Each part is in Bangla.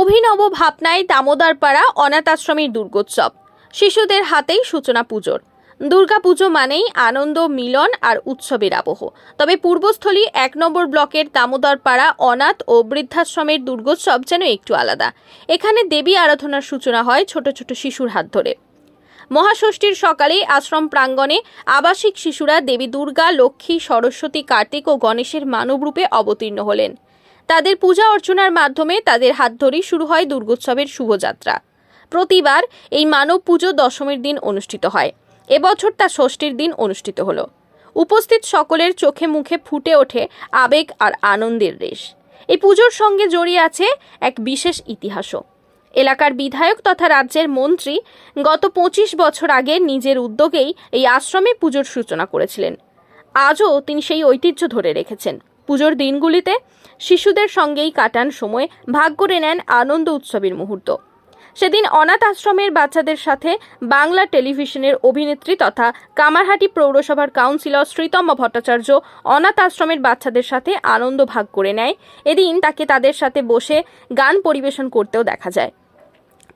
অভিনব ভাবনায় দামোদরপাড়া অনাথ আশ্রমের দুর্গোৎসব। শিশুদের হাতেই সূচনা পুজোর। দুর্গাপুজো মানেই আনন্দ, মিলন আর উৎসবের আবহ। তবে পূর্বস্থলী এক নম্বর ব্লকের দামোদরপাড়া অনাথ ও বৃদ্ধাশ্রমের দুর্গোৎসব যেন একটু আলাদা। এখানে দেবী আরাধনার সূচনা হয় ছোট ছোট শিশুর হাত ধরে। মহাষষ্ঠীর সকালে আশ্রম প্রাঙ্গণে আবাসিক শিশুরা দেবী দুর্গা, লক্ষ্মী, সরস্বতী, কার্তিক ও গণেশের মানবরূপে অবতীর্ণ হলেন। তাদের পূজা অর্চনার মাধ্যমে তাদের হাত ধরেই শুরু হয় দুর্গোৎসবের শুভযাত্রা। প্রতিবার এই মানব পুজো দশমীর দিন অনুষ্ঠিত হয়। এবছর তা ষষ্ঠীর দিন অনুষ্ঠিত হলো। উপস্থিত সকলের চোখে মুখে ফুটে ওঠে আবেগ আর আনন্দের রেশ। এই পুজোর সঙ্গে জড়িয়ে আছে এক বিশেষ ইতিহাসও। এলাকার বিধায়ক তথা রাজ্যের মন্ত্রী গত পঁচিশ বছর আগে নিজের উদ্যোগেই এই আশ্রমে পুজোর সূচনা করেছিলেন। আজও তিনি সেই ঐতিহ্য ধরে রেখেছেন। পুজোর দিনগুলিতে শিশুদের সঙ্গেই কাটান সময় ভাগ করে নেন আনন্দ উৎসবের মুহূর্ত। সেদিন অনাথ আশ্রমের বাচ্চাদের সাথে বাংলা টেলিভিশনের অভিনেত্রী তথা কামারহাটি পৌরসভার কাউন্সিলর শ্রীতম ভট্টাচার্য অনাথ আশ্রমের বাচ্চাদের সাথে আনন্দ ভাগ করে নেয়। এদিন তাকে তাদের সাথে বসে গান পরিবেশন করতেও দেখা যায়।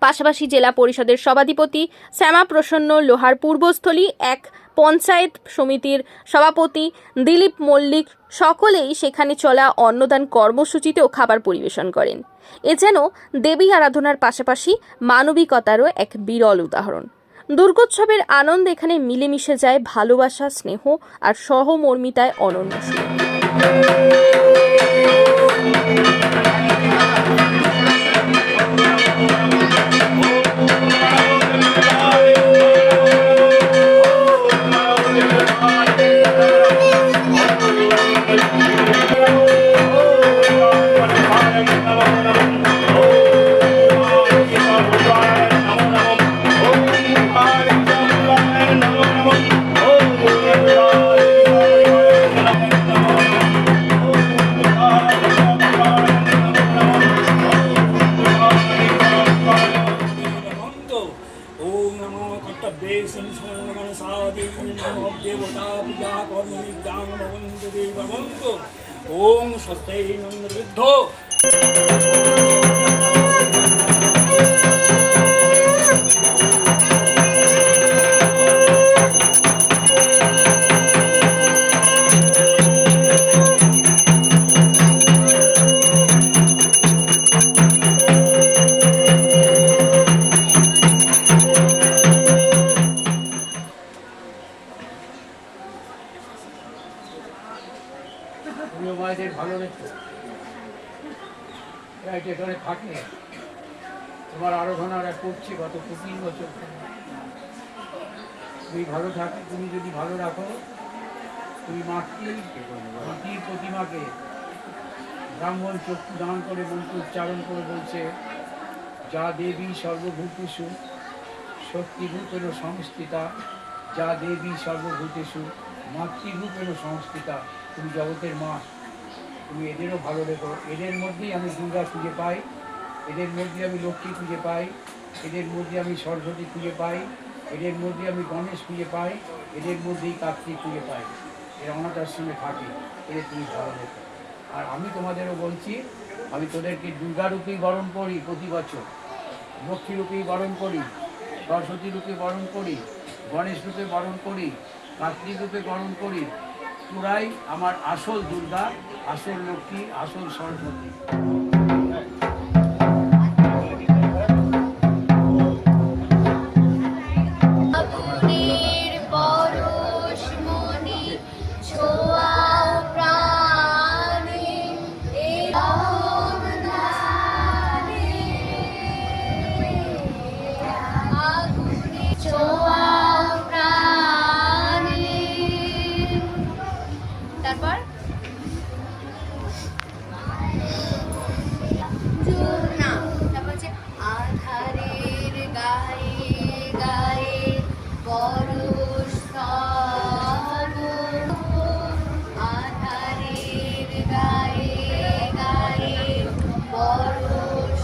পাশাপাশি জেলা পরিষদের সভাধিপতি শ্যামা প্রসন্ন লোহার পূর্বস্থলী এক পঞ্চায়েত সমিতির সভাপতি দিলীপ মল্লিক সকলেই সেখানে চলা অন্নদান কর্মসূচিতেও খাবার পরিবেশন করেন। এ যেন দেবী আরাধনার পাশাপাশি মানবিকতারও এক বিরল উদাহরণ। দুর্গোৎসবের আনন্দ এখানে মিলেমিশে যায় ভালোবাসা, স্নেহ আর সহমর্মিতায় অনন্য সংস্মরণমনসাদি নমো দেবতা পূজা কর্মবিদ্যাং ভবন্তু দেববন্ত ওম সত্যৈ মায়েদের ভালো এরা এখানে থাকে, তোমার আরাধনারা করছে গত পঁচিশ বছর তুমি ভালো থাকো, তুমি যদি ভালো রাখো, তুমি মাটি মাটির প্রতিমাকে ব্রাহ্মণ চক্ষু দান করে মন্ত্র উচ্চারণ করে বলছে, যা দেবী সর্বভূতেষু শক্তিরূপেণ সংস্থিতা, যা দেবী সর্বভূতেষু মাতৃরূপেণ সংস্থিতা, তুমি জগতের মা। তুমি এদেরও ভালো রেখো। এদের মধ্যেই আমি দুর্গা খুঁজে পাই। এদের মধ্যে আমি লক্ষ্মী খুঁজে পাই। এদের মধ্যে আমি সরস্বতী খুঁজে পাই। এদের মধ্যে আমি গণেশ খুঁজে পাই। এদের মধ্যেই কার্তিক খুঁজে পাই। এরা অনাথ আশ্রমে থাকে। এদের তুমি ভালো রেখো। আর আমি তোমাদেরও বলছি, আমি তোদেরকে দুর্গারূপেই বরণ করি প্রতি বছর। লক্ষ্মীরূপেই বরণ করি, সরস্বতী রূপে বরণ করি, গণেশ রূপে বরণ করি, কার্তিক রূপে বরণ করি তোরাই আমার আসল দুর্গা আসল লক্ষ্মী আসল সরস্বতী তারপর না, তারপর হচ্ছে আধারের গায়ে গায়ে পরশ। আধারের গায়ে গায়ে পরশ।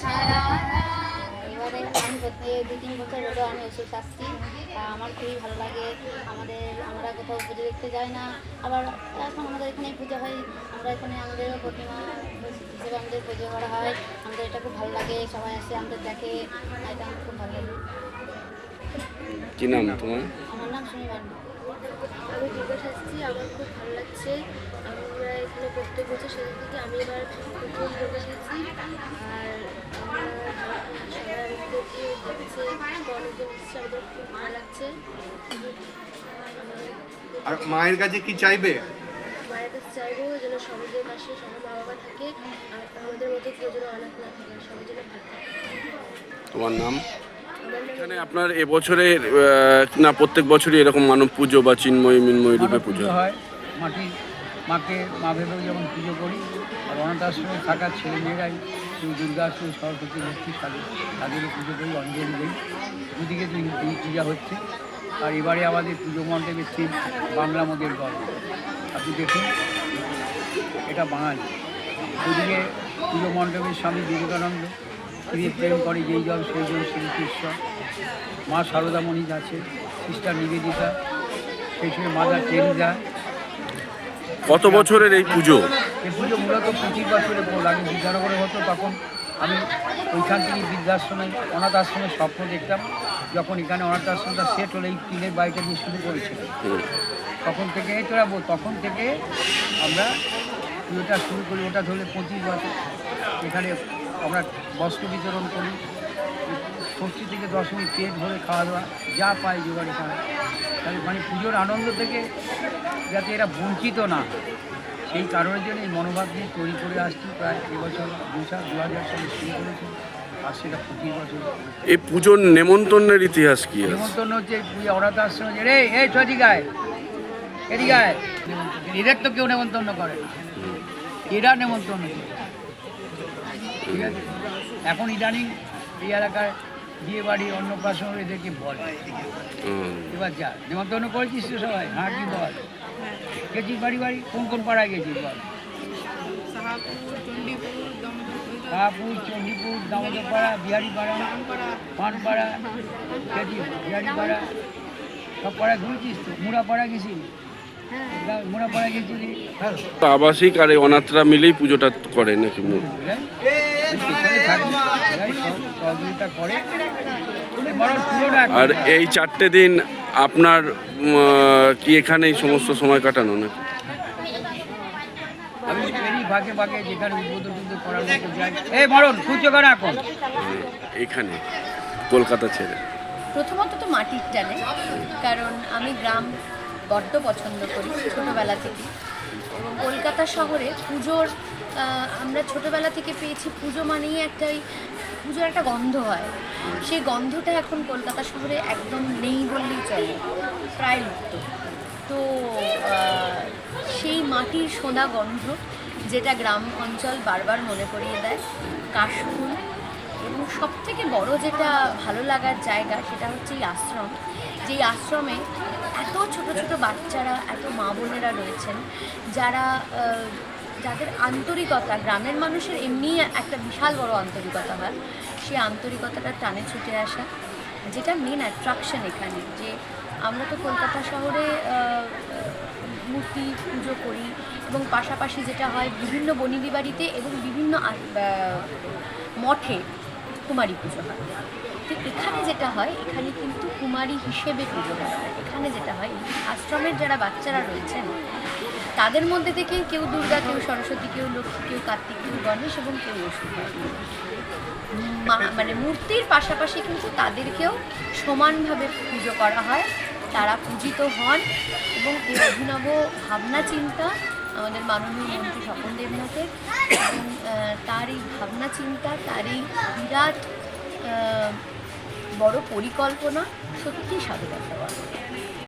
সারা রাত দু তিন বছর হলো আমি ওষুধ খাচ্ছি আর আমার খুবই ভালো লাগে। আমাদের আমরা কোথাও পুজো দেখতে যাই না। আবার এখন আমাদের এখানে পুজো হয়। আমরা এখানে আমাদের প্রতিমা হিসেবে আমাদের পুজো করা হয়। আমাদের এটা খুব ভালো লাগে। সবাই আসে আমাদের দেখে। এটা আমার খুব ভালো লাগে। কি নাম তোমার? আমার নাম সুমি আমি বিকাশ আসছি। আমার খুব ভালো লাগছে। আমরা এখানে প্রত্যেক বছর সেদিন থেকে আমি এবার প্রথম প্রকাশ আর আমরা সবাই আমাদেরকে দেখছে অনেকজন এসেছে আমাদের খুব ভালো লাগছে আর মায়ের কাছে কি চাইবে? মায়ের কাছে চাইব যেন সমাজের পাশে সবার মা বাবা থাকে আর আমাদের মতো কেউ যেন অনাথ না থাকে সবাই যেন তোমার নাম? এখানে আপনার এবছরের না প্রত্যেক বছরই এরকম মানব পুজো বা চিন্ময় মিন্ময় রূপে পুজো পুজো হয়। মাটির মাকে মা ভেবেও যেমন পুজো করি আর অনাথ আশ্রমে থাকা ছেলে মেয়েরাই কেউ দুর্গা আশ্রম সরস্বতী লক্ষ্মী সাধু তাদেরও পুজো করি, অঞ্জলি দিই দুদিকে দুই পূজা হচ্ছে। আর এবারে আমাদের পুজো মণ্ডপের থিম বাংলা মোদের গল্প। আপনি দেখুন, এটা বাঙালি। দুদিকে পুজো মণ্ডপের স্বামী বিবেকানন্দ, তিনি প্রেম করে যেই জন সেই জন শ্রীকৃষ্ণ। মা শারদামণি আছে, সিস্টার নিবেদিতা সেই সঙ্গে মাদার টেরিজা কত বছরের এই পুজো? এই পুজো মূলত পঁচিশ বছরের পর আগে বিদ্যানগরে হতো তখন আমি ওইখান থেকে বৃদ্ধাশ্রমে, অনাথ আশ্রমের স্বপ্ন দেখতাম, যখন এখানে অনাথ আশ্রমটা সেট হলে, এই টিনের বাড়িটা দিয়ে শুরু করেছিল। তখন থেকে, এই তোরা তখন থেকে আমরা পুজোটা শুরু করি, ওটা ধরলে পঁচিশ বছর। এখানে আমরা বস্ত্র বিতরণ করি, ষষ্ঠী থেকে দশমী পেট ভরে খাওয়া দাওয়া যা পাই জোগাড়ি খাওয়া তাহলে মানে পুজোর আনন্দ থেকে যাতে এরা বঞ্চিত না সেই কারণের জন্য এই মনোভাব নিয়ে তৈরি করে আসছি। প্রায় এবছর দু সাল দু হাজার সালে শুরু করেছি। আর সেটা পঁচিশ বছর এই পুজোর নেমন্তন্নের ইতিহাস কি নেমন্তন্ন হচ্ছে পুজো অনাথ আশ্রমে রে এই তো এদিকে আয় এদিকে আয়। এদের তো কেউ নেমন্তন্ন করে না। এরা নেমন্তন্ন ঠিক আছে? এখন ইদানিং এই এলাকায় বিয়ে বাড়ি অন্নপ্রাশন এদেরকে বলে। এবার যা নেমন্তন্ন করেছিস তো সবাই? হ্যাঁ কি বল? গেছিস বাড়ি বাড়ি কোন কোন পাড়ায় গেছিস বল শাহপুর চণ্ডীপুর দামোদর পাড়া বিহারি পাড়া পানপাড়া গেছিস বিহারি পাড়া সব পাড়ায় ঘুরেছিস তো মুড়া পাড়া গেছিস মুড়া পাড়া গেছিলি? আবাসিক আর এই অনাথরা মিলেই পুজোটা করে নাকি আর এই চারটে দিন আপনার কি এখানেই সমস্ত সময় কাটানো নাকি? আমি এরই ভাগে ভাগে যেখানে উদ্বোধন টুদ্বোধন করার মতো যাই এই মরণ সূর্য কেন এখন এখানে কলকাতা ছেড়ে। প্রথমত তো মাটির টানে কারণ আমি গ্রাম বড্ড পছন্দ করি ছোটোবেলা থেকে। এবং কলকাতা শহরে পুজোর আমরা ছোটোবেলা থেকে পেয়েছি পুজো মানেই একটা ওই পুজোর একটা গন্ধ হয়। সেই গন্ধটা এখন কলকাতা শহরে একদম নেই বললেই চলে। প্রায় লুপ্ত। তো সেই মাটির সোনা গন্ধ যেটা গ্রাম অঞ্চল বারবার মনে করিয়ে দেয়, কাশফুল এবং সব থেকে বড় যেটা ভালো লাগার জায়গা সেটা হচ্ছে এই আশ্রম। যেই আশ্রমে এত ছোট ছোট বাচ্চারা, এত মা বোনেরা রয়েছেন, যারা যাদের আন্তরিকতা, গ্রামের মানুষের এমনি একটা বিশাল বড় আন্তরিকতা হয়, সেই আন্তরিকতাটা টানে ছুটে আসা, যেটা মেন অ্যাট্রাকশন এখানে। যে আমরা তো কলকাতা শহরে মূর্তি পুজো করি এবং পাশাপাশি যেটা হয়, বিভিন্ন বনিদি বাড়িতে এবং বিভিন্ন মঠে কুমারী পুজো হয়। তো এখানে যেটা হয়, এখানে কিন্তু কুমারী হিসেবে পুজো হয়। এখানে যেটা হয়, আশ্রমের যারা বাচ্চারা রয়েছেন তাদের মধ্যে থেকে কেউ দুর্গা, কেউ সরস্বতী, কেউ লক্ষ্মী, কেউ কার্তিক, কেউ গণেশ এবং কেউ অসুর মানে মূর্তির পাশাপাশি কিন্তু তাদেরকেও সমানভাবে পুজো করা হয় তারা পূজিত হন এবং এই অভিনব ভাবনা চিন্তা আমাদের মাননীয় মন্ত্রী স্বপন দেবনাথের এবং তার এই ভাবনা চিন্তা, তার এই বিরাট বড় পরিকল্পনা সত্যি মতো।